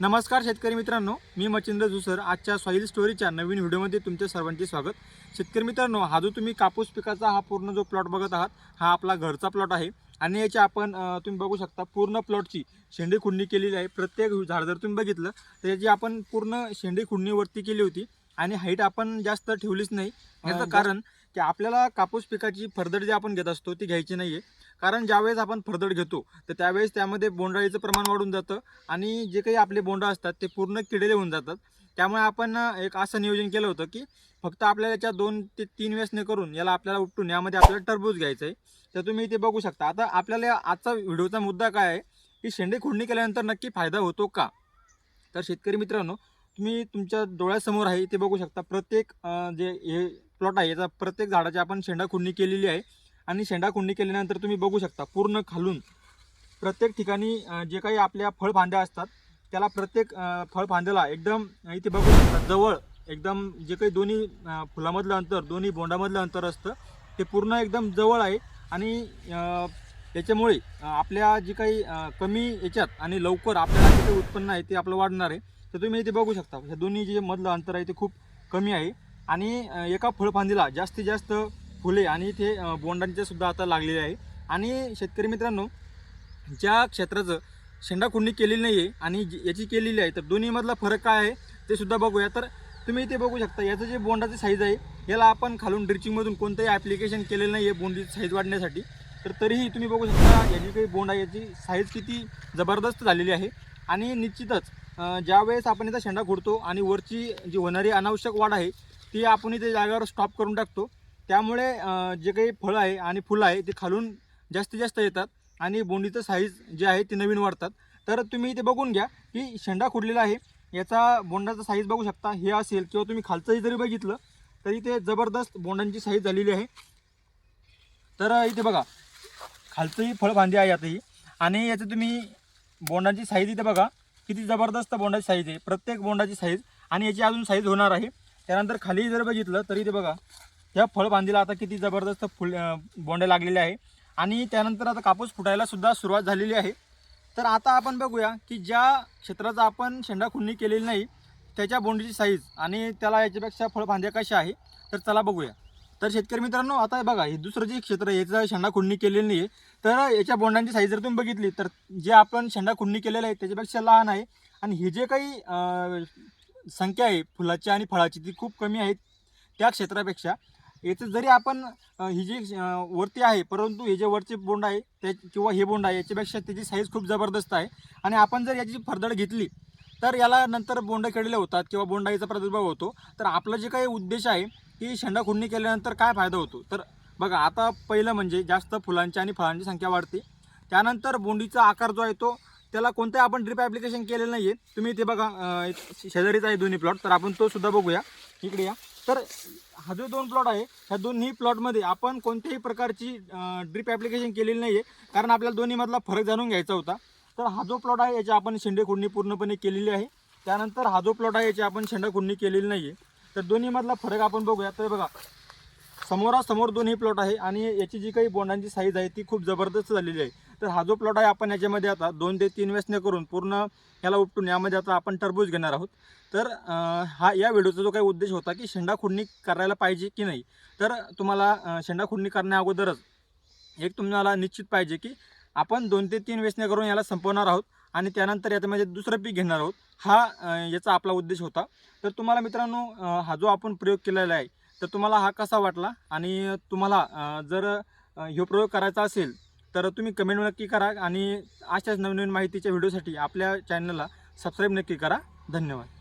नमस्कार शेतकरी मित्रांनो मी मच्छिंद्र जुसर. आजच्या सॉईल स्टोरीच्या नवीन व्हिडिओमध्ये तुमचे सर्वांचे स्वागत. शेतकरी मित्रांनो हा जो तुम्ही कापूस पिकाचा हा पूर्ण जो प्लॉट बघत आहात हा आपला घरचा प्लॉट आहे. आणि याची आपण तुम्ही बघू शकता पूर्ण प्लॉटची शेंडी खुडणी केलेली आहे. प्रत्येक झाड जर तुम्ही बघितलं तर याची आपण पूर्ण शेंडी खुडणीवरती केली होती. आणि हाईट आपण जास्त ठेवलीच नाही. याचं कारण की आपल्याला कापूस पिकाची फरदड जी आपण घेत असतो ती घ्यायची नाही आहे कारण ज्यावेळेस आपण फरदड घेतो तर त्यावेळेस त्यामध्ये बोंडाळीचं प्रमाण वाढून जातं आणि जे काही आपले बोंडा असतात ते पूर्ण किडेले होऊन जातात. त्यामुळे आपण एक असं नियोजन केलं होतं की फक्त आपल्याला याच्या दोन ते तीन वेसने करून याला आपल्याला उपटून यामध्ये आपल्याला टरबूज घ्यायचं आहे. तर तुम्ही इथे बघू शकता. आता आपल्याला आजचा व्हिडिओचा मुद्दा काय आहे की शेंडे खुडणी केल्यानंतर नक्की फायदा होतो का? तर शेतकरी मित्रांनो तुम्ही तुमच्या डोळ्यासमोर आहे ते बघू शकता. प्रत्येक जे हे प्लॉट आहे. याचा प्रत्येक झाडाची आपण शेंडा खुंडणी केलेली आहे. आणि शेंडा खुंडणी केल्यानंतर तुम्ही बघू शकता पूर्ण खालून प्रत्येक ठिकाणी जे काही आपल्या फळफांद्या असतात त्याला प्रत्येक फळफांद्याला एकदम इथे बघू शकता जवळ एकदम जे काही दोन्ही फुलामधलं अंतर दोन्ही बोंडामधलं अंतर असतं ते पूर्ण एकदम जवळ आहे. आणि त्याच्यामुळे याच्यामुळे आपल्या जी काही कमी याच्यात आणि लवकर आपल्याला जे काही उत्पन्न आहे ते आपलं वाढणार आहे. तर तुम्ही इथे बघू शकता ह्या दोन्ही जे मधलं अंतर आहे ते खूप कमी आहे. आणि एका फळफांदीला जास्तीत जास्त फुले आणि इथे बोंडांचे सुद्धा आता लागलेले आहे. आणि शेतकरी मित्रांनो ज्या क्षेत्राचं शेंडाखुंडी केलेली नाही आहे आणि जी- याची केलेली आहे तर दोन्हीमधला फरक काय आहे ते सुद्धा बघूया. तर तुम्ही इथे बघू शकता याचं जे बोंडाची साईज आहे याला आपण खालून ड्रिचिंगमधून कोणतंही ॲप्लिकेशन केलेलं नाही आहे बोंडीची साईज वाढण्यासाठी. तर तरीही तुम्ही बघू शकता याची काही बोंड आहे याची साईज किती जबरदस्त झालेली आहे. आणि निश्चितच ज्यावेळेस आपण याचा शेंडा खोडतो आणि वरची जी होणारी अनावश्यक वाढ आहे ती आपण इथे जागेवर स्टॉप करून टाकतो. त्यामुळे जे काही फळं आहे आणि फुलं आहे ते खालून जास्तीत जास्त येतात आणि बोंडीचं साईज जे आहे ते नवीन वाढतात. तर तुम्ही इथे बघून घ्या की शेंडा खुडलेला आहे. याचा बोंडाचा साईज बघू शकता. हे असेल किंवा तुम्ही खालचंही जरी बघितलं तरी ते जबरदस्त बोंडांची साईज झालेली आहे. तर इथे बघा खालचंही फळफांदी आहे आताही आणि याचं तुम्ही बोंडाची साईज इथे बघा. किती जबरदस्त बोंडाची साईज आहे. प्रत्येक बोंडाची साईज आणि याची अजून साईज होणार आहे. त्यानंतर खाली जर बघितलं तरी ते बघा ह्या फळबांधीला आता किती जबरदस्त फुल अं, बोंडे लागलेले आहे. आणि त्यानंतर आता कापूस फुटायला सुद्धा सुरुवात झालेली आहे. तर आता आपण बघूया की ज्या क्षेत्राचा आपण शेंडा खुंडणी केलेली नाही त्याच्या बोंडीची साईज आणि त्याला याच्यापेक्षा फळबांध्या कशा आहे तर चला बघूया. तर शेतकरी मित्रांनो आता हे बघा हे दुसरं जे क्षेत्र आहे याचं शेंडा खुंडणी केलेली नाही आहे तर याच्या बोंडांची साईज जर तुम्ही बघितली तर जे आपण शेंडा खुंडणी केलेलं आहे त्याच्यापेक्षा लहान आहे. आणि हे जे काही संख्या आहे फुलाची आणि फळाची ती खूप कमी आहे त्या क्षेत्रापेक्षा. याचं जरी आपण ही जी वरती आहे परंतु हे जे वरचे बोंड आहे त्या किंवा हे बोंड आहे याच्यापेक्षा त्याची साईज खूप जबरदस्त आहे. आणि आपण जर याची फरदड घेतली तर याला नंतर बोंड केलेले होतात किंवा बोंडाईचा प्रादुर्भाव होतो. तर आपला जे काही उद्देश आहे की शेंडा खुडणी केल्यानंतर काय फायदा होतो? तर बघा आता पहिलं म्हणजे जास्त फुलांची आणि फळांची संख्या वाढते. त्यानंतर बोंडीचा आकार जो आहे तो त्याला कोणतं आपण ड्रिप ॲप्लिकेशन केलेलं नाही आहे तुम्ही इथे बघा शेजारीचा शेजारीच आहे दोन्ही प्लॉट तर आपण तो सुद्धा बघूया. इकडे या. तर हा जो दोन प्लॉट आहे ह्या दोन्ही प्लॉटमध्ये आपण कोणत्याही प्रकारची ड्रिप ॲप्लिकेशन केलेली नाही आहे कारण आपल्याला दोन्हीमधला फरक जाणून घ्यायचा होता. तर हा जो प्लॉट आहे याची आपण शेंडे खुडणी पूर्णपणे केलेली आहे. त्यानंतर हा जो प्लॉट आहे याची आपण शेंडा खुडणी केलेली नाही आहे तर दोन्हीमधला फरक आपण बघूया. तर बघा समोरासमोर दोन्ही प्लॉट आहे आणि याची जी काही बोंडांची साईज आहे ती खूप जबरदस्त झालेली आहे. तर हा जो प्लॉट आहे आपण याच्यामध्ये आता दोन ते तीन वेसने करून पूर्ण याला उपटून यामध्ये आता आपण टरबूज घेणार आहोत. तर हा या व्हिडिओचा जो काही उद्देश होता की शेंडा खुडणी करायला पाहिजे की नाही तर तुम्हाला शेंडा खुडणी करण्या अगोदरच एक तुम्हाला निश्चित पाहिजे की आपण दोन ते तीन वेसने करून याला संपवणार आहोत आणि त्यानंतर याच्यामध्ये दुसरं पीक घेणार आहोत. हा याचा आपला उद्देश होता. तर तुम्हाला मित्रांनो हा जो आपण प्रयोग केलेला आहे तर तुम्हाला हा कसा वाटला? आणि तुम्हाला जर ह्यो प्रयोग करायचा असेल तर तुम्ही कमेंट नक्की करा आणि अशाच नवीन नवीन माहितीच्या व्हिडिओसाठी आपल्या चॅनलला सबस्क्राईब नक्की करा. धन्यवाद.